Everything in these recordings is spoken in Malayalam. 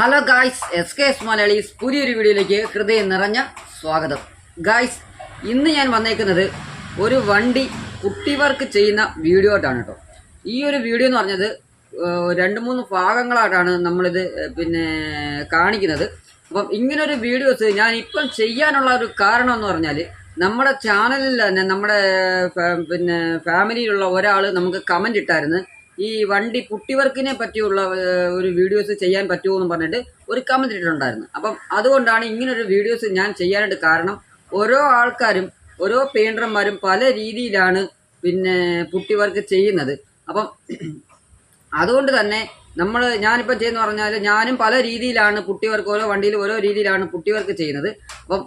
Hello guys S K S Malayalees പുതിയൊരു വീഡിയോയിലേക്ക് ഹൃദയം നിറഞ്ഞ സ്വാഗതം. ഗായ്സ് ഇന്ന് ഞാൻ വന്നേക്കുന്നത് ഒരു വണ്ടി കുട്ടിവർക്ക് ചെയ്യുന്ന വീഡിയോ ആയിട്ടാണ് കേട്ടോ. ഈ ഒരു വീഡിയോ എന്ന് പറഞ്ഞത് രണ്ട് മൂന്ന് ഭാഗങ്ങളായിട്ടാണ് നമ്മളിത് പിന്നെ കാണിക്കുന്നത്. അപ്പം ഇങ്ങനൊരു വീഡിയോസ് ഞാൻ ഇപ്പം ചെയ്യാനുള്ള ഒരു കാരണം എന്ന് പറഞ്ഞാൽ നമ്മുടെ ചാനലിൽ തന്നെ നമ്മുടെ പിന്നെ ഫാമിലിയിലുള്ള ഒരാൾ നമുക്ക് കമന്റ് ഇട്ടായിരുന്നു. ഈ വണ്ടി പുട്ടിവർക്കിനെ പറ്റിയുള്ള ഒരു വീഡിയോസ് ചെയ്യാൻ പറ്റുമോ എന്ന് പറഞ്ഞിട്ട് ഒരു കമന്റ് ഇട്ടിട്ടുണ്ടായിരുന്നു. അപ്പം അതുകൊണ്ടാണ് ഇങ്ങനൊരു വീഡിയോസ് ഞാൻ ചെയ്യാനായിട്ട് കാരണം ഓരോ ആൾക്കാരും ഓരോ പെയിന്റർമാരും പല രീതിയിലാണ് പിന്നെ പുട്ടിവർക്ക് ചെയ്യുന്നത്. അപ്പം അതുകൊണ്ട് തന്നെ നമ്മൾ ഞാനിപ്പോൾ ചെയ്യുന്ന പറഞ്ഞാൽ ഞാനും പല രീതിയിലാണ് പുട്ടിവർക്ക് ഓരോ വണ്ടിയിൽ ഓരോ രീതിയിലാണ് പുട്ടിവർക്ക് ചെയ്യുന്നത്. അപ്പം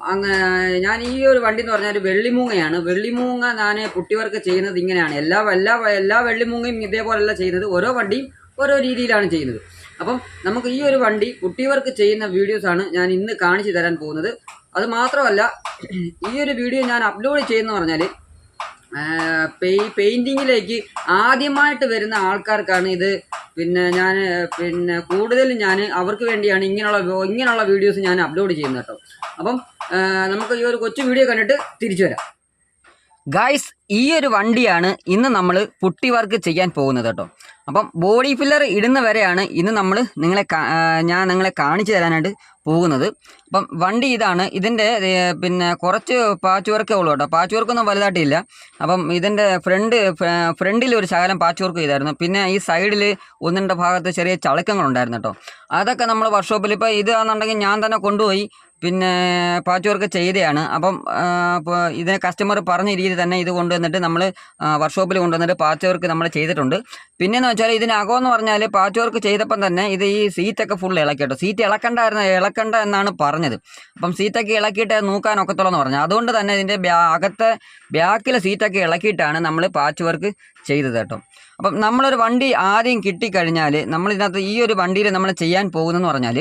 ഞാൻ ഈ ഒരു വണ്ടി എന്ന് പറഞ്ഞാൽ വെള്ളിമൂങ്ങയാണ്. വെള്ളിമൂങ്ങ ഞാൻ പുട്ടിവർക്ക് ചെയ്യുന്നത് ഇങ്ങനെയാണ്. എല്ലാ എല്ലാ എല്ലാ വെള്ളിമൂങ്ങയും ഇതേപോലെയല്ല ചെയ്യുന്നത്. ഓരോ വണ്ടിയും ഓരോ രീതിയിലാണ് ചെയ്യുന്നത്. അപ്പം നമുക്ക് ഈ ഒരു വണ്ടി കുട്ടിവർക്ക് ചെയ്യുന്ന വീഡിയോസാണ് ഞാൻ ഇന്ന് കാണിച്ചു തരാൻ പോകുന്നത്. അത് മാത്രമല്ല ഈ ഒരു വീഡിയോ ഞാൻ അപ്ലോഡ് ചെയ്യുന്ന പറഞ്ഞാൽ പെയിന്റിങ്ങിലേക്ക് ആദ്യമായിട്ട് വരുന്ന ആൾക്കാർക്കാണ് ഇത്. പിന്നെ ഞാൻ പിന്നെ കൂടുതലും ഞാൻ അവർക്ക് വേണ്ടിയാണ് ഇങ്ങനെയുള്ള ഇങ്ങനെയുള്ള വീഡിയോസ് ഞാൻ അപ്ലോഡ് ചെയ്യുന്നത് കേട്ടോ. അപ്പം നമുക്ക് ഈ ഒരു കൊച്ചു വീഡിയോ കണ്ടിട്ട് തിരിച്ചു വരാം. ഗായ്സ് ഈ ഒരു വണ്ടിയാണ് ഇന്ന് നമ്മൾ പുട്ടി വർക്ക് ചെയ്യാൻ പോകുന്നത് കേട്ടോ. അപ്പം ബോഡി ഫില്ലർ ഇടുന്ന വരെയാണ് ഇന്ന് നമ്മൾ നിങ്ങളെ ഞാൻ നിങ്ങളെ കാണിച്ചു തരാനായിട്ട് പോകുന്നത്. അപ്പം വണ്ടി ഇതാണ്. ഇതിന്റെ പിന്നെ കുറച്ച് പാച്ച് വർക്കേ ഉള്ളൂ കേട്ടോ. പാച്ച് വർക്കൊന്നും വലുതായിട്ടില്ല. അപ്പം ഇതിന്റെ ഫ്രണ്ട് ഫ്രണ്ടിൽ ഒരു ശകലം പാച്ച് വർക്ക് ചെയ്തായിരുന്നു. പിന്നെ ഈ സൈഡിൽ ഒന്നിന്റെ ഭാഗത്ത് ചെറിയ ചളക്കങ്ങളുണ്ടായിരുന്നു കേട്ടോ. അതൊക്കെ നമ്മൾ വർക്ക്ഷോപ്പിൽ ഇപ്പോൾ ഇതാണെന്നുണ്ടെങ്കിൽ ഞാൻ തന്നെ കൊണ്ടുപോയി പിന്നെ പാച്ച് വർക്ക് ചെയ്തതാണ് അപ്പം ഇതിനെ കസ്റ്റമർ പറഞ്ഞ രീതി തന്നെ ഇത് കൊണ്ടുവന്നിട്ട് നമ്മൾ വർക്ക്ഷോപ്പിൽ കൊണ്ടുവന്നിട്ട് പാച്ച് വർക്ക് നമ്മൾ ചെയ്തിട്ടുണ്ട്. പിന്നെയെന്ന് വെച്ചാൽ ഇതിനകമെന്ന് പറഞ്ഞാൽ പാച്ച് വർക്ക് ചെയ്തപ്പം തന്നെ ഇത് ഈ സീറ്റൊക്കെ ഫുൾ ഇളക്കി കേട്ടോ സീറ്റ് ഇളക്കണ്ടായിരുന്നു ഇളക്കണ്ട എന്നാണ് പറഞ്ഞത്. അപ്പം സീറ്റൊക്കെ ഇളക്കിയിട്ട് നോക്കാൻ ഒക്കത്തുള്ളൂ എന്ന് പറഞ്ഞു. അതുകൊണ്ട് തന്നെ ഇതിന്റെ അകത്തെ ബാക്കിലെ സീറ്റൊക്കെ ഇളക്കിയിട്ടാണ് നമ്മൾ പാച്ച് വർക്ക് ചെയ്തത് കേട്ടോ. അപ്പം നമ്മളൊരു വണ്ടി ആദ്യം കിട്ടിക്കഴിഞ്ഞാൽ നമ്മളിതിനകത്ത് ഈ ഒരു വണ്ടിയിൽ നമ്മൾ ചെയ്യാൻ പോകുന്നതെന്ന് പറഞ്ഞാൽ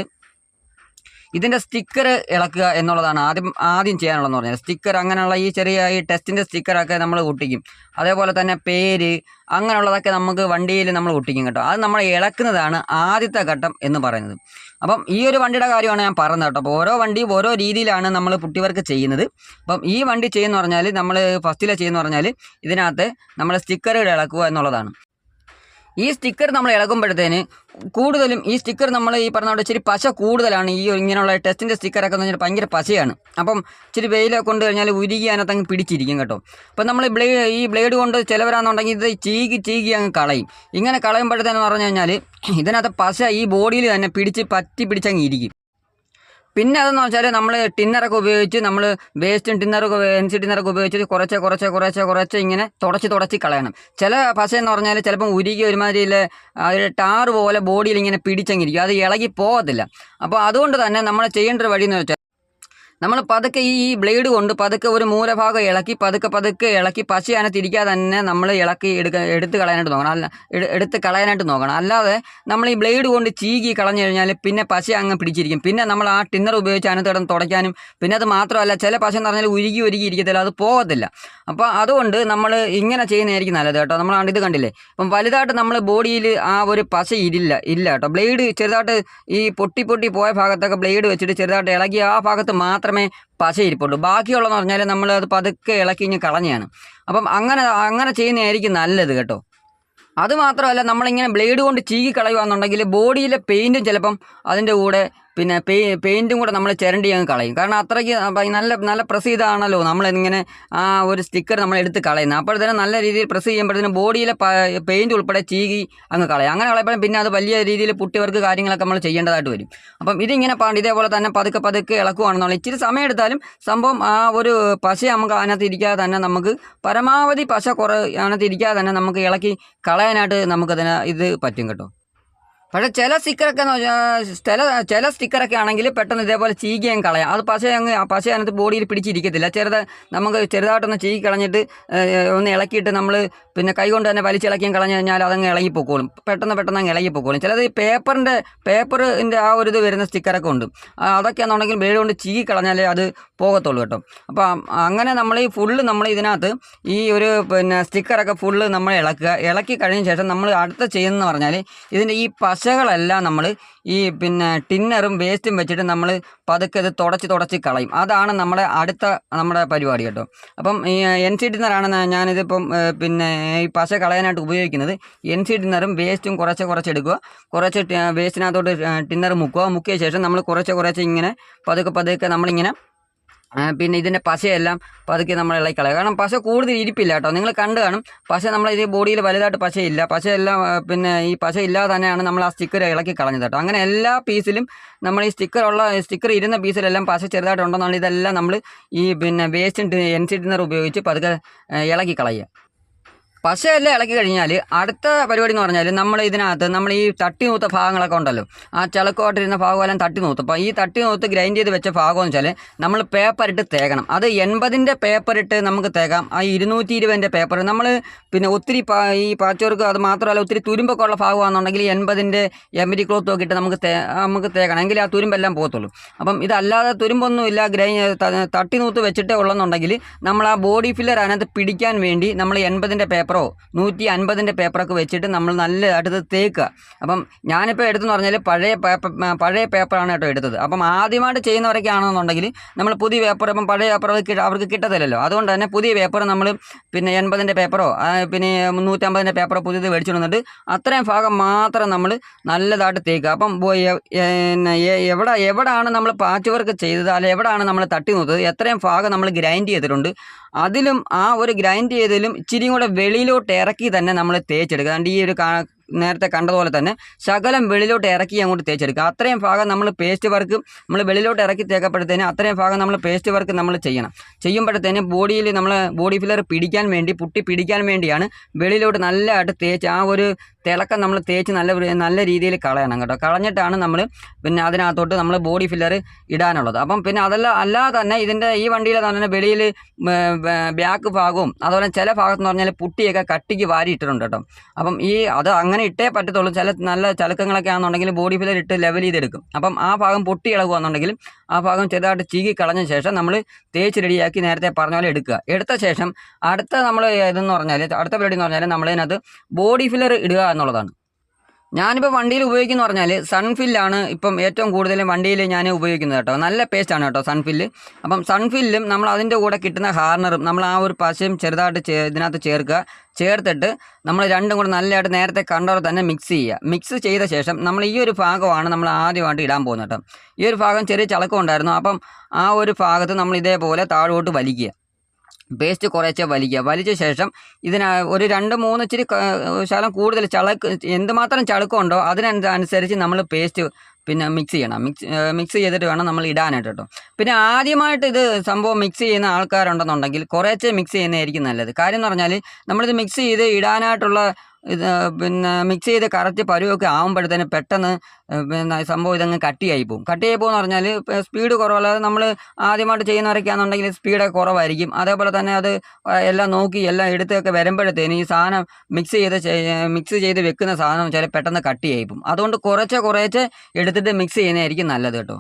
ഇതിന്റെ സ്റ്റിക്കർ ഇളക്കുക എന്നുള്ളതാണ് ആദ്യം ആദ്യം ചെയ്യാനുള്ളതെന്ന് പറഞ്ഞാൽ സ്റ്റിക്കർ അങ്ങനെയുള്ള ഈ ചെറിയ ഈ ടെസ്റ്റിന്റെ സ്റ്റിക്കറൊക്കെ നമ്മൾ ഒട്ടിക്കും അതേപോലെ തന്നെ പേര് അങ്ങനെയുള്ളതൊക്കെ നമുക്ക് വണ്ടിയിൽ നമ്മൾ ഒട്ടിക്കും കേട്ടോ. അത് നമ്മൾ ഇളക്കുന്നതാണ് ആദ്യത്തെ ഘട്ടം എന്ന് പറയുന്നത്. അപ്പം ഈ ഒരു വണ്ടിയുടെ കാര്യമാണ് ഞാൻ പറഞ്ഞത് കേട്ടോ. അപ്പോൾ ഓരോ വണ്ടിയും ഓരോ രീതിയിലാണ് നമ്മൾ പുട്ടിവർക്ക് ചെയ്യുന്നത്. അപ്പം ഈ വണ്ടി ചെയ്യുന്ന പറഞ്ഞാൽ നമ്മൾ ഫസ്റ്റിലെ ചെയ്യുന്ന പറഞ്ഞാൽ ഇതിനകത്ത് നമ്മൾ സ്റ്റിക്കറുകൾ ഇളക്കുക എന്നുള്ളതാണ്. ഈ സ്റ്റിക്കർ നമ്മൾ ഇളകുമ്പോഴത്തേന് കൂടുതലും ഈ സ്റ്റിക്കർ നമ്മൾ ഈ പറഞ്ഞ ഇച്ചിരി പശ കൂടുതലാണ്. ഈ ഇങ്ങനെയുള്ള ടെസ്റ്റിന്റെ സ്റ്റിക്കറൊക്കെ എന്ന് വെച്ചാൽ ഭയങ്കര പശയാണ്. അപ്പം ഇച്ചിരി വെയിലൊക്കെ കൊണ്ട് കഴിഞ്ഞാൽ ഉരുകി അതിനകത്ത് അങ്ങ് പിടിച്ചിരിക്കും കേട്ടോ. അപ്പം നമ്മൾ ബ്ലേ ഈ ബ്ലേഡ് കൊണ്ട് ചിലവരാണെന്നുണ്ടെങ്കിൽ ഇത് ചീകി ചീകി അങ്ങ് കളയും. ഇങ്ങനെ കളയുമ്പോഴത്തേന്ന് പറഞ്ഞു കഴിഞ്ഞാൽ ഇതിനകത്ത് പശ ഈ ബോഡിയിൽ തന്നെ പിടിച്ച് പറ്റി പിടിച്ചങ്ങ് ഇരിക്കും. പിന്നെ അതെന്ന് വെച്ചാൽ നമ്മൾ ടിന്നറൊക്കെ ഉപയോഗിച്ച് നമ്മൾ വേസ്റ്റും ടിന്നറൊക്കെ എൻ സി ടിന്നറൊക്കെ ഉപയോഗിച്ച് കുറച്ച് കുറച്ച് കുറച്ച് കുറച്ച് ഇങ്ങനെ തുടച്ച് തുടച്ച് കളയണം. ചില പശ എന്ന് പറഞ്ഞാൽ ചിലപ്പം ഉരുകി ഒരുമാതിരിയിൽ ഒരു ടാറ് പോലെ ബോഡിയിൽ ഇങ്ങനെ പിടിച്ചെങ്കിരിക്കും അത് ഇളകി പോകത്തില്ല. അപ്പോൾ അതുകൊണ്ട് തന്നെ നമ്മൾ ചെയ്യേണ്ട ഒരു വഴി എന്ന് വെച്ചാൽ നമ്മൾ പതുക്കെ ഈ ബ്ലേഡ് കൊണ്ട് പതുക്കെ ഒരു മൂലഭാഗം ഇളക്കി പതുക്കെ പതുക്കെ ഇളക്കി പശ അതിനകത്തിരിക്കാതെ തന്നെ നമ്മൾ ഇളക്കി എടുക്ക എടുത്ത് കളയാനായിട്ട് നോക്കണം. അല്ല എടുത്ത് കളയാനായിട്ട് നോക്കണം. അല്ലാതെ നമ്മൾ ഈ ബ്ലേഡ് കൊണ്ട് ചീകി കളഞ്ഞു കഴിഞ്ഞാൽ പിന്നെ പശ അങ്ങ് പിടിച്ചിരിക്കും. പിന്നെ നമ്മൾ ആ ടിന്നർ ഉപയോഗിച്ച് അതിനകത്ത് കിടന്ന് തുടയ്ക്കാനും പിന്നെ അത് മാത്രമല്ല ചില പശ എന്ന് പറഞ്ഞാൽ ഉരുകി ഉരുകി ഇരിക്കത്തില്ല അത് പോകത്തില്ല. അപ്പോൾ അതുകൊണ്ട് നമ്മൾ ഇങ്ങനെ ചെയ്യുന്നതായിരിക്കും നല്ലത് കേട്ടോ. നമ്മൾ ഇത് കണ്ടില്ലേ? അപ്പം വലുതായിട്ട് നമ്മൾ ബോഡിയിൽ ആ ഒരു പശ ഇരില്ല ഇല്ല കേട്ടോ. ബ്ലേഡ് ചെറുതായിട്ട് ഈ പൊട്ടി പൊട്ടി പോയ ഭാഗത്തൊക്കെ ബ്ലേഡ് വെച്ചിട്ട് ചെറുതായിട്ട് ഇളകി ആ ഭാഗത്ത് മാത്രമേ പശ ഇരിപ്പുള്ളൂ ബാക്കിയുള്ളതെന്ന് പറഞ്ഞാൽ നമ്മൾ അത് പതുക്കെ ഇളക്കി ഇങ്ങനെ കളഞ്ഞാണ്. അപ്പം അങ്ങനെ അങ്ങനെ ചെയ്യുന്നതായിരിക്കും നല്ലത് കേട്ടോ. അതുമാത്രമല്ല നമ്മളിങ്ങനെ ബ്ലേഡ് കൊണ്ട് ചീകി കളയുകയാണെന്നുണ്ടെങ്കിൽ ബോഡിയിലെ പെയിന്റും ചിലപ്പം അതിന്റെ കൂടെ പിന്നെ പെയ് പെയിന്റും കൂടെ നമ്മൾ ചിരണ്ടി അങ്ങ് കളയും. കാരണം അത്രയ്ക്ക് നല്ല നല്ല പ്രസ് ചെയ്താണല്ലോ നമ്മളിങ്ങനെ ആ ഒരു സ്റ്റിക്കർ നമ്മൾ എടുത്ത് കളയുന്നത്. അപ്പോഴത്തേനും നല്ല രീതിയിൽ പ്രസ് ചെയ്യുമ്പോഴത്തേനും ബോഡിയിലെ പെയിന്റ് ഉൾപ്പെടെ ചീകി അങ്ങ് കളയും. അങ്ങനെ കളയപ്പോഴും പിന്നെ അത് വലിയ രീതിയിൽ പുട്ടിവർക്ക് കാര്യങ്ങളൊക്കെ നമ്മൾ ചെയ്യേണ്ടതായിട്ട് വരും. അപ്പം ഇതിങ്ങനെ പാണ്ട് ഇതേപോലെ തന്നെ പതുക്കെ പതുക്കെ ഇളക്കുവാണെന്നുള്ള ഇച്ചിരി സമയം എടുത്താലും സംഭവം ആ ഒരു പശ നമുക്ക് അതിനകത്ത് ഇരിക്കാതെ തന്നെ നമുക്ക് പരമാവധി പശ കുറ അതിനകത്ത് ഇരിക്കാതെ തന്നെ നമുക്ക് ഇളക്കി കളയാനായിട്ട് നമുക്കതിന് ഇത് പറ്റും കേട്ടോ. പക്ഷേ ചില സ്റ്റിക്കറൊക്കെ എന്ന് വെച്ചാൽ ചില ചില സ്റ്റിക്കറൊക്കെ ആണെങ്കിൽ പെട്ടെന്ന് ഇതേപോലെ ചീകിയും കളയാം. അത് പശ അങ്ങ് പശ അതിനകത്ത് ബോഡിയിൽ പിടിച്ചിരിക്കത്തില്ല. ചെറുത് നമുക്ക് ചെറുതായിട്ടൊന്ന് ചീകി കളഞ്ഞിട്ട് ഒന്ന് ഇളക്കിയിട്ട് നമ്മൾ പിന്നെ കൈ കൊണ്ട് തന്നെ വലിച്ചിളക്കിയും കളഞ്ഞു കഴിഞ്ഞാൽ അതങ്ങ് ഇളകിപ്പോക്കോളും പെട്ടെന്ന് പെട്ടെന്ന് അങ്ങ് ഇളകിപ്പോക്കോളും ചിലത് ഈ പേപ്പറിന്റെ പേപ്പറിന്റെ ആ ഒരു ഇത് വരുന്ന സ്റ്റിക്കറൊക്കെ ഉണ്ട്. അതൊക്കെയാണെന്നുണ്ടെങ്കിൽ ബ്ലേഡ് കൊണ്ട് ചീകി കളഞ്ഞാലേ അത് പോകത്തുള്ളൂ കേട്ടോ. അപ്പോൾ അങ്ങനെ നമ്മൾ ഈ ഫുള്ള് നമ്മൾ ഇതിനകത്ത് ഈ ഒരു പിന്നെ സ്റ്റിക്കറൊക്കെ ഫുള്ള് നമ്മൾ ഇളക്കുക. ഇളക്കി കഴിഞ്ഞ ശേഷം നമ്മൾ അടുത്ത ചെയ്യുന്നതെന്ന് പറഞ്ഞാൽ ഇതിന്റെ ഈ പശകളെല്ലാം നമ്മൾ ഈ പിന്നെ ടിന്നറും വേസ്റ്റും വെച്ചിട്ട് നമ്മൾ പതുക്കെ ഇത് തുടച്ച് തുടച്ച് കളയും. അതാണ് നമ്മുടെ അടുത്ത നമ്മുടെ പരിപാടി കേട്ടോ. അപ്പം ഈ എൻ സി ടിന്നറാണ് ഞാനിതിപ്പം പിന്നെ ഈ പശ കളയാനായിട്ട് ഉപയോഗിക്കുന്നത്. എൻ സി ടിന്നറും വേസ്റ്റും കുറച്ച് കുറച്ച് എടുക്കുക. കുറച്ച് വേസ്റ്റിനകത്തോട്ട് ടിന്നർ മുക്കുക. മുക്കിയ ശേഷം നമ്മൾ കുറച്ച് കുറച്ച് ഇങ്ങനെ പതുക്കെ പതുക്കെ നമ്മളിങ്ങനെ പിന്നെ ഇതിന്റെ പശയെല്ലാം പതുക്കെ നമ്മൾ ഇളക്കി കളയുക കാരണം പശ കൂടുതൽ ഇരിപ്പില്ല കേട്ടോ. നിങ്ങൾ കണ്ടു കാണും. പശ നമ്മൾ ഇത് ബോഡിയിൽ വലുതായിട്ട് പശയില്ല. പശയെല്ലാം പിന്നെ ഈ പശ ഇല്ലാതെ തന്നെയാണ് നമ്മൾ ആ സ്റ്റിക്കർ ഇളക്കി കളഞ്ഞത് കേട്ടോ. അങ്ങനെ എല്ലാ പീസിലും നമ്മൾ ഈ സ്റ്റിക്കർ ഉള്ള സ്റ്റിക്കർ ഇരുന്ന പീസിലെല്ലാം പശ ചെറുതായിട്ടുണ്ടോ ഉണ്ടെന്നുണ്ടെങ്കിൽ ഇതെല്ലാം നമ്മൾ ഈ പിന്നെ വേസ്റ്റ് എൻ സി ടിന്നർ ഉപയോഗിച്ച് പതുക്കെ ഇളക്കി കളയുക. പശയെല്ലാം ഇളക്കി കഴിഞ്ഞാൽ അടുത്ത പരിപാടി എന്ന് പറഞ്ഞാൽ നമ്മൾ ഇതിനകത്ത് നമ്മൾ ഈ തട്ടി നൂത്ത ഭാഗങ്ങളൊക്കെ ഉണ്ടല്ലോ. ആ ചിളക്കോട്ടിരുന്ന ഭാഗമെല്ലാം തട്ടി നൂത്തും. അപ്പോൾ ഈ തട്ടി നൂത്ത് ഗ്രൈൻഡ് ചെയ്ത് വെച്ച ഭാഗം എന്ന് വെച്ചാൽ നമ്മൾ പേപ്പർ ഇട്ട് തേക്കണം. അത് എൺപതിന്റെ പേപ്പർ ഇട്ട് നമുക്ക് തേക്കാം. ആ ഇരുന്നൂറ്റി ഇരുപതിന്റെ പേപ്പർ നമ്മൾ പിന്നെ ഒത്തിരി ഈ പാച്ചോർക്ക് അത് മാത്രമല്ല ഒത്തിരി തുരുമ്പൊക്കെ ഉള്ള ഭാഗമാണെന്നുണ്ടെങ്കിൽ എൺപതിന്റെ എംബരി ക്ലോത്ത് ഒക്കെ ഇട്ട് നമുക്ക് നമുക്ക് തേക്കണം. എങ്കിൽ ആ തുരുമ്പെല്ലാം പോകത്തുള്ളൂ. അപ്പം ഇതല്ലാതെ തുരുമ്പൊന്നുമില്ല ഗ്രൈ ത- തട്ടി നൂത്ത് വെച്ചിട്ടേ ഉള്ളെന്നുണ്ടെങ്കിൽ നമ്മൾ ആ ബോഡി ഫില്ലർ അതിനകത്ത് പിടിക്കാൻ വേണ്ടി നമ്മൾ എൺപതിന്റെ പേപ്പറോ നൂറ്റി അൻപതിന്റെ പേപ്പറൊക്കെ വെച്ചിട്ട് നമ്മൾ നല്ല അടുത്ത് തേക്കുക. അപ്പം ഞാനിപ്പോൾ എടുത്തെന്ന് പറഞ്ഞാൽ പഴയ പേപ്പർ പഴയ പേപ്പറാണ് കേട്ടോ എടുത്തത്. അപ്പം ആദ്യമായിട്ട് ചെയ്യുന്നവരൊക്കെ ആണെന്നുണ്ടെങ്കിൽ നമ്മൾ പുതിയ പേപ്പർ ഇപ്പം പഴയ പേപ്പർ അവർക്ക് കിട്ടത്തില്ലല്ലോ. അതുകൊണ്ട് തന്നെ പുതിയ പേപ്പർ നമ്മൾ പിന്നെ എൺപതിന്റെ പേപ്പറോ പിന്നെ പിന്നെ നൂറ്റമ്പതിന്റെ പേപ്പറോ പുതിയത് മേടിച്ചു വന്നിട്ട് അത്രയും ഭാഗം മാത്രം നമ്മൾ നല്ലതായിട്ട് തേക്കുക. അപ്പം എവിടെ എവിടെയാണ് നമ്മൾ പാച്ച് വർക്ക് ചെയ്തത്? അല്ലെങ്കിൽ എവിടെയാണ് നമ്മൾ തട്ടി നോത്തത് എത്രയും ഭാഗം നമ്മൾ ഗ്രൈൻഡ് ചെയ്തിട്ടുണ്ട്. അതിലും ആ ഒരു ഗ്രൈൻഡ് ചെയ്തതിലും ഇച്ചിരിയും കൂടെ വെളിയിലോട്ട് ഇറക്കി തന്നെ നമ്മൾ തേച്ചെടുക്കുക. അതുകൊണ്ട് ഈ ഒരു നേരത്തെ കണ്ടതുപോലെ തന്നെ ശകലം വെളിയിലോട്ട് ഇറക്കി അങ്ങോട്ട് തേച്ചെടുക്കുക. അത്രയും ഭാഗം നമ്മൾ പേസ്റ്റ് വർക്ക് നമ്മൾ വെളിയിലോട്ട് ഇറക്കി തേക്കപ്പോഴത്തേന് അത്രയും ഭാഗം നമ്മൾ പേസ്റ്റ് വർക്ക് നമ്മൾ ചെയ്യണം. ചെയ്യുമ്പോഴത്തേന് ബോഡിയിൽ നമ്മൾ ബോഡി ഫില്ലർ പിടിക്കാൻ വേണ്ടി പുട്ടി പിടിക്കാൻ വേണ്ടിയാണ് വെളിയിലോട്ട് നല്ലതായിട്ട് തേച്ച് ആ ഒരു തിളക്കം നമ്മൾ തേച്ച് നല്ല നല്ല രീതിയിൽ കളയണം കേട്ടോ. കളഞ്ഞിട്ടാണ് നമ്മൾ പിന്നെ അതിനകത്തോട്ട് നമ്മൾ ബോഡി ഫില്ലർ ഇടാനുള്ളത്. അപ്പം പിന്നെ അതല്ല അല്ലാതെ തന്നെ ഇതിന്റെ ഈ വണ്ടിയിലെ തന്നെ വെളിയിൽ ബാക്ക് ഭാഗവും അതുപോലെ ചില ഭാഗത്തെന്ന് പറഞ്ഞാൽ പുട്ടിയൊക്കെ കട്ടിക്ക് വാരി ഇട്ടിട്ടുണ്ട് കേട്ടോ. അപ്പം ഈ അത് അങ്ങനെ ഇട്ടേ പറ്റത്തുള്ളൂ. ചില നല്ല ചലക്കങ്ങളൊക്കെ ആണെന്നുണ്ടെങ്കിൽ ബോഡി ഫില്ലർ ഇട്ട് ലെവൽ ചെയ്തെടുക്കും. അപ്പം ആ ഭാഗം പൊട്ടി ഇളകുകയാണെന്നുണ്ടെങ്കിൽ ആ ഭാഗം ചെറുതായിട്ട് ചീകി കളഞ്ഞ ശേഷം നമ്മൾ തേച്ച് റെഡിയാക്കി നേരത്തെ പറഞ്ഞ പോലെ എടുക്കുക. എടുത്ത ശേഷം അടുത്ത നമ്മൾ ഇതെന്ന് പറഞ്ഞാൽ അടുത്ത പരിപാടി എന്ന് പറഞ്ഞാൽ നമ്മളതിനകത്ത് ബോഡി ഫില്ലർ ഇടുക എന്നുള്ളതാണ്. ഞാനിപ്പോൾ വണ്ടിയിൽ ഉപയോഗിക്കുന്നു പറഞ്ഞാൽ സൺഫില്ലാണ് ഇപ്പം ഏറ്റവും കൂടുതൽ വണ്ടിയിൽ ഞാൻ ഉപയോഗിക്കുന്നത് കേട്ടോ. നല്ല പേസ്റ്റാണ് കേട്ടോ സൺഫില്ല് അപ്പം സൺഫില്ലും നമ്മൾ അതിന്റെ കൂടെ കിട്ടുന്ന ഹാർണറും നമ്മൾ ആ ഒരു പശയും ചെറുതായിട്ട് ചേ ഇതിനകത്ത് ചേർക്കുക. ചേർത്തിട്ട് നമ്മൾ രണ്ടും കൂടെ നല്ലതായിട്ട് നേരത്തെ കണ്ടവർ തന്നെ മിക്സ് ചെയ്യുക. മിക്സ് ചെയ്ത ശേഷം നമ്മൾ ഈ ഒരു ഭാഗമാണ് നമ്മൾ ആദ്യമായിട്ട് ഇടാൻ പോകുന്നത് കേട്ടോ. ഈ ഒരു ഭാഗം ചെറിയ ചളക്കം ഉണ്ടായിരുന്നു. അപ്പം ആ ഒരു ഭാഗത്ത് നമ്മൾ ഇതേപോലെ താഴോട്ട് വലിക്കുക. പേസ്റ്റ് കുറേശ്ശെ വലിക്കുക. വലിച്ച ശേഷം ഇതിന് ഒരു രണ്ട് മൂന്ന് ഇച്ചിരി ശകലം കൂടുതൽ ചളക്ക് എന്തുമാത്രം ചളുക്കമുണ്ടോ അതിനനുസരിച്ച് നമ്മൾ പേസ്റ്റ് പിന്നെ മിക്സ് ചെയ്യണം. മിക്സ് മിക്സ് ചെയ്തിട്ട് വേണം നമ്മൾ ഇടാനായിട്ട് കേട്ടോ പിന്നെ ആദ്യമായിട്ട് ഇത് സംഭവം മിക്സ് ചെയ്യുന്ന ആൾക്കാരുണ്ടെന്നുണ്ടെങ്കിൽ കുറേശ്ശെ മിക്സ് ചെയ്യുന്നതായിരിക്കും നല്ലത്. കാര്യം എന്ന് പറഞ്ഞാൽ നമ്മളിത് മിക്സ് ചെയ്ത് ഇടാനായിട്ടുള്ള ഇത് പിന്നെ മിക്സ് ചെയ്ത് കറക്റ്റ് പരുവൊക്കെ ആകുമ്പോഴത്തേന് പെട്ടെന്ന് പിന്നെ സംഭവം ഇതങ്ങ് കട്ടിയായി പോകും കട്ടിയായി പോകുമെന്ന് പറഞ്ഞാൽ സ്പീഡ് കുറവുള്ളത് നമ്മൾ ആദ്യമായിട്ട് ചെയ്യുന്നവരൊക്കെയാണെന്നുണ്ടെങ്കിൽ സ്പീഡൊക്കെ കുറവായിരിക്കും. അതേപോലെ തന്നെ അത് എല്ലാം നോക്കി എല്ലാം എടുത്തൊക്കെ വരുമ്പോഴത്തേന് ഈ സാധനം മിക്സ് ചെയ്ത് മിക്സ് ചെയ്ത് വെക്കുന്ന സാധനം വെച്ചാൽ പെട്ടെന്ന് കട്ടിയായി പോകും അതുകൊണ്ട് കുറച്ച് കുറേശ്ശെ എടുത്തിട്ട് മിക്സ് ചെയ്യുന്നതായിരിക്കും നല്ലത് കേട്ടോ.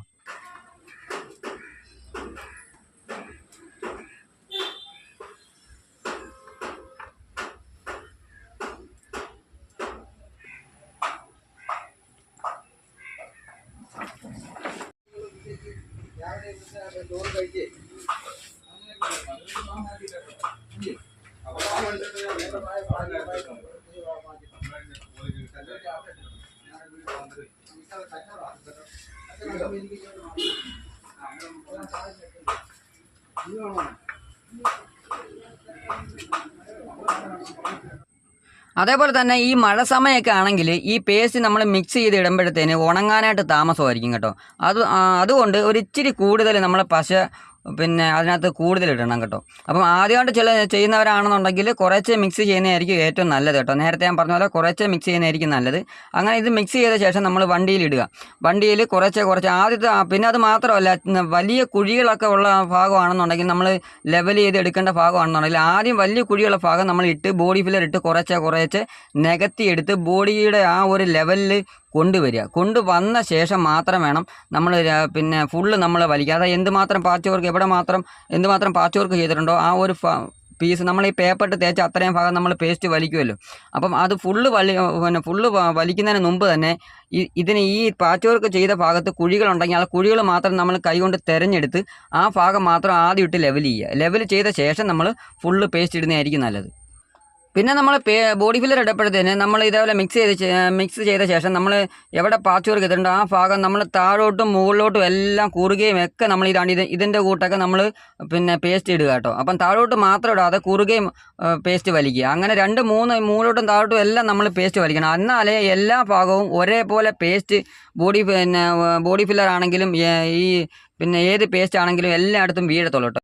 അതേപോലെ തന്നെ ഈ മഴ സമയമൊക്കെ ആണെങ്കിൽ ഈ പേസ്റ്റ് നമ്മൾ മിക്സ് ചെയ്ത് ഇടുമ്പോഴത്തേന് ഉണങ്ങാനായിട്ട് താമസമായിരിക്കും കേട്ടോ. അത് അതുകൊണ്ട് ഒരു ഇച്ചിരി കൂടുതൽ നമ്മൾ പശ പിന്നെ അതിനകത്ത് കൂടുതൽ ഇടണം കേട്ടോ. അപ്പം ആദ്യമായിട്ട് ചില ചെയ്യുന്നവരാണെന്നുണ്ടെങ്കിൽ കുറച്ച് മിക്സ് ചെയ്യുന്നതായിരിക്കും ഏറ്റവും നല്ലത് കേട്ടോ. നേരത്തെ ഞാൻ പറഞ്ഞ പോലെ കുറച്ച് മിക്സ് ചെയ്യുന്നതായിരിക്കും നല്ലത്. അങ്ങനെ ഇത് മിക്സ് ചെയ്ത ശേഷം നമ്മൾ വണ്ടിയിൽ ഇടുക വണ്ടിയിൽ കുറച്ച് കുറച്ച് ആദ്യത്തെ പിന്നെ അത് മാത്രമല്ല വലിയ കുഴികളൊക്കെ ഉള്ള ഭാഗമാണെന്നുണ്ടെങ്കിൽ നമ്മൾ ലെവൽ ചെയ്ത് എടുക്കേണ്ട ഭാഗമാണെന്നുണ്ടെങ്കിൽ ആദ്യം വലിയ കുഴിയുള്ള ഭാഗം നമ്മൾ ഇട്ട് ബോഡി ഫില്ലർ ഇട്ട് കുറച്ച് കുറച്ച് നികത്തി എടുത്ത് ബോഡിയുടെ ആ ഒരു ലെവലിൽ കൊണ്ടുവരിക. കൊണ്ടുവന്ന ശേഷം മാത്രം വേണം നമ്മൾ പിന്നെ ഫുള്ള് നമ്മൾ വലിക്കുക. അതായത് എന്തുമാത്രം പാച്ച് വർക്ക് എവിടെ മാത്രം എന്തുമാത്രം പാച്ച് വർക്ക് ചെയ്തിട്ടുണ്ടോ ആ ഒരു പീസ് നമ്മൾ ഈ പേപ്പർ ഇട്ട് തേച്ച് അത്രയും ഭാഗം നമ്മൾ പേസ്റ്റ് വലിക്കുമല്ലോ അപ്പം അത് ഫുള്ള് വലി പിന്നെ ഫുള്ള് വലിക്കുന്നതിന് മുമ്പ് തന്നെ ഇതിന് ഈ പാച്ച് വർക്ക് ചെയ്ത ഭാഗത്ത് കുഴികളുണ്ടെങ്കിൽ ആ കുഴികൾ മാത്രം നമ്മൾ കൈകൊണ്ട് തിരഞ്ഞെടുത്ത് ആ ഭാഗം മാത്രം ആദ്യം ഇട്ട് ലെവൽ ചെയ്യുക. ലെവൽ ചെയ്ത ശേഷം നമ്മൾ ഫുള്ള് പേസ്റ്റ് ഇടുന്നതായിരിക്കും നല്ലത്. പിന്നെ നമ്മൾ ബോഡി ഫില്ലർ ഇടപ്പോഴത്തേന് നമ്മൾ ഇതേപോലെ മിക്സ് ചെയ്ത് മിക്സ് ചെയ്ത ശേഷം നമ്മൾ എവിടെ പാച്ച് വർക്ക് ചെയ്തിട്ടുണ്ടോ ആ ഭാഗം നമ്മൾ താഴോട്ടും മുകളിലോട്ടും എല്ലാം കുറുകയും ഒക്കെ നമ്മൾ ഇതാണ് ഇത് ഇതിന്റെ കൂട്ടൊക്കെ നമ്മൾ പിന്നെ പേസ്റ്റ് ഇടുക കേട്ടോ. അപ്പം താഴോട്ട് മാത്രം ഇടാതെ കുറുകയും പേസ്റ്റ് വലിക്കുക. അങ്ങനെ രണ്ട് മൂന്ന് മുകളിലോട്ടും താഴോട്ടും എല്ലാം നമ്മൾ പേസ്റ്റ് വലിക്കണം. എന്നാലേ എല്ലാ ഭാഗവും ഒരേപോലെ പേസ്റ്റ് ബോഡി പിന്നെ ബോഡി ഫില്ലർ ആണെങ്കിലും ഈ പിന്നെ ഏത് പേസ്റ്റ് ആണെങ്കിലും എല്ലായിടത്തും വീഴത്തുള്ളൂ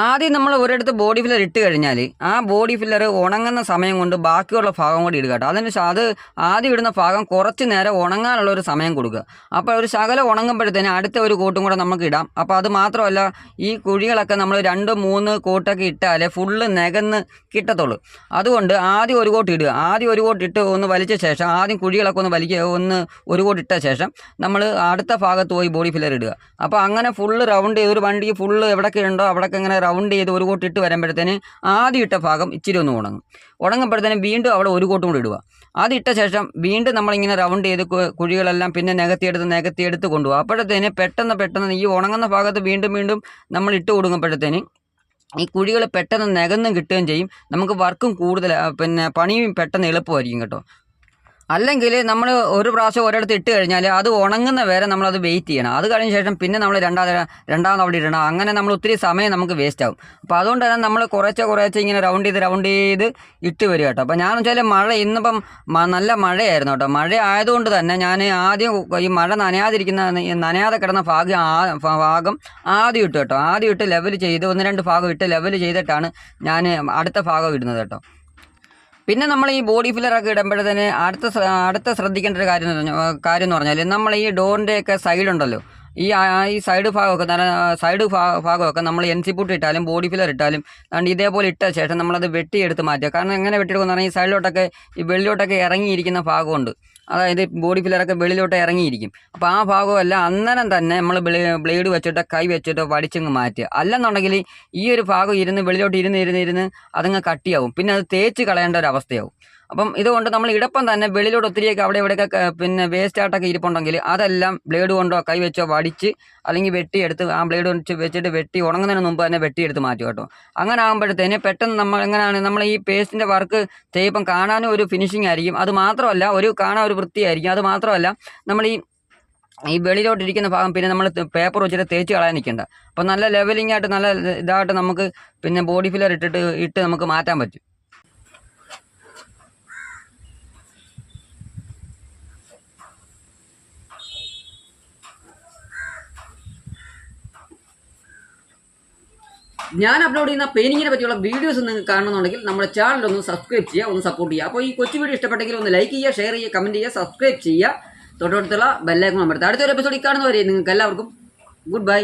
ആദ്യം നമ്മൾ ഒരിടത്ത് ബോഡി ഫില്ലർ ഇട്ട് കഴിഞ്ഞാൽ ആ ബോഡി ഫില്ലർ ഉണങ്ങുന്ന സമയം കൊണ്ട് ബാക്കിയുള്ള ഭാഗം കൂടി ഇടുക കേട്ടോ. അതിന് അത് ആദ്യം ഇടുന്ന ഭാഗം കുറച്ച് നേരം ഉണങ്ങാനുള്ള ഒരു സമയം കൊടുക്കുക. അപ്പോൾ ഒരു ശകലം ഉണങ്ങുമ്പോഴത്തേന് അടുത്ത ഒരു കോട്ടും കൂടെ നമുക്ക് ഇടാം. അപ്പോൾ അത് മാത്രമല്ല ഈ കുഴികളൊക്കെ നമ്മൾ രണ്ട് മൂന്ന് കോട്ടൊക്കെ ഇട്ടാലേ ഫുള്ള് നികന്ന് കിട്ടത്തുള്ളൂ. അതുകൊണ്ട് ആദ്യം ഒരു കോട്ട് ഇടുക. ആദ്യം ഒരു കോട്ട് ഇട്ട് ഒന്ന് വലിച്ച ശേഷം ആദ്യം കുഴികളൊക്കെ ഒന്ന് വലിക്കുക ഒന്ന് ഒരു കോട്ട് ഇട്ട ശേഷം നമ്മൾ അടുത്ത ഭാഗത്ത് പോയി ബോഡി ഫില്ലർ ഇടുക. അപ്പോൾ അങ്ങനെ ഫുള്ള് റൗണ്ട് ചെയ്ത് ഒരു വണ്ടിക്ക് ഫുള്ള് എവിടെയൊക്കെ ഉണ്ടോ അവിടെയൊക്കെ ഇങ്ങനെ റൗണ്ട് ചെയ്ത് ഒരു കോട്ട് ഇട്ട് വരുമ്പോഴത്തേന് ആദ്യം ഇട്ട ഭാഗം ഇച്ചിരി ഒന്ന് ഉണങ്ങും. ഉണങ്ങുമ്പോഴത്തേനും വീണ്ടും അവിടെ ഒരു കോട്ടും കൂടി ഇടുക. അത് ഇട്ട ശേഷം വീണ്ടും നമ്മളിങ്ങനെ റൗണ്ട് ചെയ്ത് കുഴികളെല്ലാം പിന്നെ നികത്തിയെടുത്ത് നികത്തിയെടുത്ത് കൊണ്ടുപോകും അപ്പോഴത്തേന് പെട്ടെന്ന് പെട്ടെന്ന് ഈ ഉണങ്ങുന്ന ഭാഗത്ത് വീണ്ടും വീണ്ടും നമ്മൾ ഇട്ട് കൊടുക്കുമ്പോഴത്തേന് ഈ കുഴികൾ പെട്ടെന്ന് നികന്നും കിട്ടുകയും ചെയ്യും. നമുക്ക് വർക്കും കൂടുതൽ പിന്നെ പണിയും പെട്ടെന്ന് എളുപ്പമായിരിക്കും കേട്ടോ. അല്ലെങ്കിൽ നമ്മൾ ഒരു പ്രാവശ്യം ഒരിടത്ത് ഇട്ട് കഴിഞ്ഞാൽ അത് ഉണങ്ങുന്ന വരെ നമ്മളത് വെയിറ്റ് ചെയ്യണം. അത് കഴിഞ്ഞ ശേഷം പിന്നെ നമ്മൾ രണ്ടാമത് രണ്ടാമത് അവിടെ ഇടണം. അങ്ങനെ നമ്മൾ ഒത്തിരി സമയം നമുക്ക് വേസ്റ്റ് ആവും. അപ്പോൾ അതുകൊണ്ട് തന്നെ നമ്മൾ കുറേശ്ശെ കുറേശ്ശെ ഇങ്ങനെ റൗണ്ട് ചെയ്ത് റൗണ്ട് ചെയ്ത് ഇട്ട് വരിക കേട്ടോ. അപ്പോൾ ഞാൻ വെച്ചാൽ മഴ ഇന്നിപ്പം നല്ല മഴയായിരുന്നു കേട്ടോ. മഴ ആയതുകൊണ്ട് തന്നെ ഞാൻ ആദ്യം ഈ മഴ നനയാതിരിക്കുന്ന നനയാതെ കിടന്ന ഭാഗം ആ ഭാഗം ആദ്യം ഇട്ടു കേട്ടോ. ആദ്യം ഇട്ട് ലെവൽ ചെയ്ത് ഒന്ന് രണ്ട് ഭാഗം ഇട്ട് ലെവൽ ചെയ്തിട്ടാണ് ഞാൻ അടുത്ത ഭാഗം ഇടുന്നത് കേട്ടോ. പിന്നെ നമ്മൾ ഈ ബോഡി ഫില്ലറൊക്കെ ഇടുമ്പോഴത്തേന് അടുത്ത അടുത്ത ശ്രദ്ധിക്കേണ്ട ഒരു കാര്യം എന്ന് പറഞ്ഞാൽ കാര്യം എന്ന് പറഞ്ഞാൽ നമ്മൾ ഈ ഡോറിന്റെയൊക്കെ സൈഡുണ്ടല്ലോ ഈ ഈ സൈഡ് ഭാഗമൊക്കെ സൈഡ് ഭാഗമൊക്കെ നമ്മൾ എൻ സി പുട്ട് ഇട്ടാലും ബോഡി ഫില്ലർ ഇട്ടാലും അതുകൊണ്ട് ഇതേപോലെ ഇട്ട ശേഷം നമ്മളത് വെട്ടിയെടുത്ത് മാറ്റുക. കാരണം എങ്ങനെ വെട്ടിയെടുക്കുമെന്ന് പറഞ്ഞാൽ ഈ സൈഡിലോട്ടൊക്കെ ഈ വെള്ളിലോട്ടൊക്കെ ഇറങ്ങിയിരിക്കുന്ന ഭാഗമുണ്ട്. അതായത് ബോഡി പില്ലറൊക്കെ വെളിയിലോട്ട് ഇറങ്ങിയിരിക്കും. അപ്പോൾ ആ ഭാഗമല്ല അന്നേരം തന്നെ നമ്മൾ ബ്ലേഡ് വെച്ചിട്ടോ കൈ വെച്ചിട്ടോ വടിച്ചങ്ങ് മാറ്റുക. അല്ലെന്നുണ്ടെങ്കിൽ ഈ ഒരു ഭാഗം ഇരുന്ന് വെളിയിലോട്ട് ഇരുന്ന് ഇരുന്ന് ഇരുന്ന് അതങ്ങ് കട്ടിയാവും. പിന്നെ അത് തേച്ച് കളയേണ്ട ഒരു അവസ്ഥയാവും. അപ്പം ഇതുകൊണ്ട് നമ്മൾ ഇടപ്പം തന്നെ വെളിയിലോട്ട് ഒത്തിരിയൊക്കെ അവിടെ ഇവിടെയൊക്കെ പിന്നെ വേസ്റ്റ് ആയിട്ടൊക്കെ ഇരിപ്പുണ്ടെങ്കിൽ അതെല്ലാം ബ്ലേഡ് കൊണ്ടോ കൈ വെച്ചോ വടിച്ച് അല്ലെങ്കിൽ വെട്ടിയെടുത്ത് ആ ബ്ലേഡ് വെച്ച് വെച്ചിട്ട് വെട്ടി ഉണങ്ങുന്നതിന് മുമ്പ് തന്നെ വെട്ടിയെടുത്ത് മാറ്റും കേട്ടോ. അങ്ങനെ ആകുമ്പോഴത്തേന് പെട്ടെന്ന് നമ്മൾ എങ്ങനെയാണ് നമ്മൾ ഈ പേസ്റ്റിന്റെ വർക്ക് ചെയ്യുമ്പം കാണാനും ഒരു ഫിനിഷിംഗ് ആയിരിക്കും. അത് മാത്രമല്ല ഒരു കാണാൻ ഒരു വൃത്തിയായിരിക്കും. അത് മാത്രമല്ല നമ്മൾ ഈ ഈ വെളിയിലോട്ടിരിക്കുന്ന ഭാഗം പിന്നെ നമ്മൾ പേപ്പർ വെച്ചിട്ട് തേച്ച് കളയാൻ നിൽക്കേണ്ട. അപ്പോൾ നല്ല ലെവലിംഗ് ആയിട്ട് നല്ല ഇതായിട്ട് നമുക്ക് പിന്നെ ബോഡി ഫില്ലർ ഇട്ടിട്ട് ഇട്ട് നമുക്ക് മാറ്റാൻ പറ്റും. ഞാൻ അപ്ലോഡ് ചെയ്യുന്ന പെയിന്റിങ്ങിനെ പറ്റിയുള്ള വീഡിയോസ് നിങ്ങൾക്ക് കാണണമെന്നുണ്ടെങ്കിൽ നമ്മുടെ ചാനൽ ഒന്ന് സബ്സ്ക്രൈബ് ചെയ്യുക ഒന്ന് സപ്പോർട്ട് ചെയ്യുക. അപ്പോൾ ഈ കൊച്ചു വീഡിയോ ഇഷ്ടപ്പെട്ടെങ്കിൽ ഒന്ന് ലൈക്ക് ചെയ്യുക ഷെയർ ചെയ്യുക കമന്റ് ചെയ്യുക സബ്സ്ക്രൈബ് ചെയ്യുക. തൊട്ടടുത്തുള്ള ബെല്ലൈക്കൺ അമർത്തുക. അടുത്തൊരു എപ്പിസോഡിൽ കാണുന്നവരെ നിങ്ങൾക്ക് എല്ലാവർക്കും ഗുഡ് ബൈ